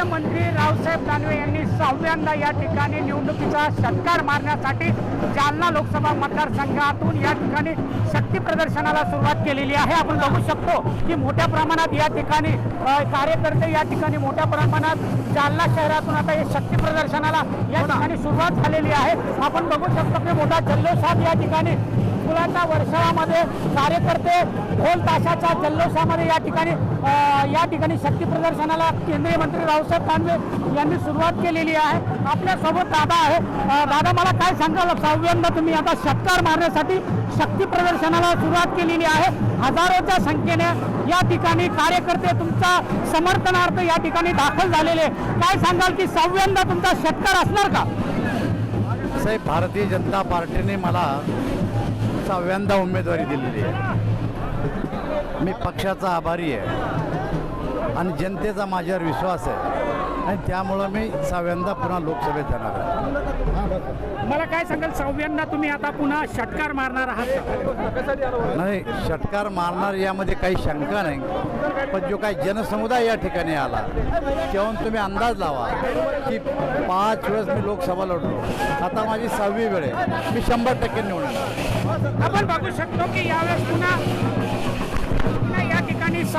केंद्रीय मंत्री रावसाहेब दानवे यांनी सहाव्यांदा या ठिकाणी निवडणुकीचा षटकार मारण्यासाठी जालना लोकसभा मतदारसंघातून या ठिकाणी शक्ती प्रदर्शनाला सुरुवात केलेली आहे. आपण बघू शकतो की मोठ्या प्रमाणात या ठिकाणी कार्यकर्ते या ठिकाणी मोठ्या प्रमाणात जालना शहरातून आता हे शक्ती प्रदर्शनाला या ठिकाणी सुरुवात झालेली आहे. आपण बघू शकतो की मोठा जल्लोषात या ठिकाणी फुलाच्या वर्षावामध्ये कार्यकर्ते ढोल ताशाच्या जल्लोषामध्ये या ठिकाणी या ठिकाणी शक्ती प्रदर्शनाला केंद्रीय मंत्री रावसाहेब दानवे यांनी सुरुवात केलेली आहे. आपल्यासोबत दादा आहे. दादा मला काय सांगाल? सहाव्यांदा तुम्ही आता षटकार मारण्यासाठी शक्ती प्रदर्शनाला सुरुवात केलेली आहे. हजारोच्या संख्येने या ठिकाणी कार्यकर्ते तुमचा समर्थनार्थ या ठिकाणी दाखल झालेले. काय सांगाल की सहाव्यांदा तुमचा षटकार असणार का? साहेब भारतीय जनता पार्टीने मला सहाव्यांदा उमेदवारी दिलेली आहे. मी पक्षाचा आभारी आहे. आणि जनतेचा माझ्यावर विश्वास आहे. आणि त्यामुळं मी सहाव्यांदा पुन्हा लोकसभेत जाणार आहे. मला काय सांगाल सहाव्यांदा तुम्ही आता पुन्हा षटकार मारणार आहात? नाही षटकार मारणार यामध्ये काही शंका नाही. पण जो काही जनसमुदाय या ठिकाणी आला तेव्हा तुम्ही अंदाज लावा की पाच वेळेस मी लोकसभा लढलो. आता माझी सहावी वेळ आहे. मी शंभर टक्के निवडून येणार. आपण बघू शकतो की यावेळेस पुन्हा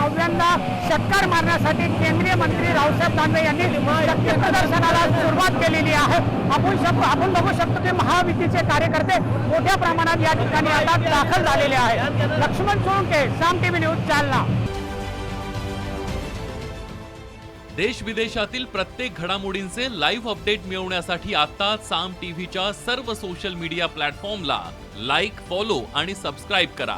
सहाव्यांदा षटकार मारण्यासाठी केंद्रीय मंत्री रावसाहेब दानवे यांनी शक्ती प्रदर्शनाला सुरुवात केलेली आहे. आपण शक आपण बघू शकतो की महायुतीचे कार्यकर्ते मोठ्या प्रमाणात या ठिकाणी आता दाखल झालेले आहेत. Laxman Solanke Saam TV news Jalna. देश विदेशातील प्रत्येक घडामोडींचे लाईव्ह अपडेट मिळवण्यासाठी आता साम टीव्हीच्या सर्व सोशल मीडिया प्लॅटफॉर्मला लाईक फॉलो आणि सबस्क्राईब करा.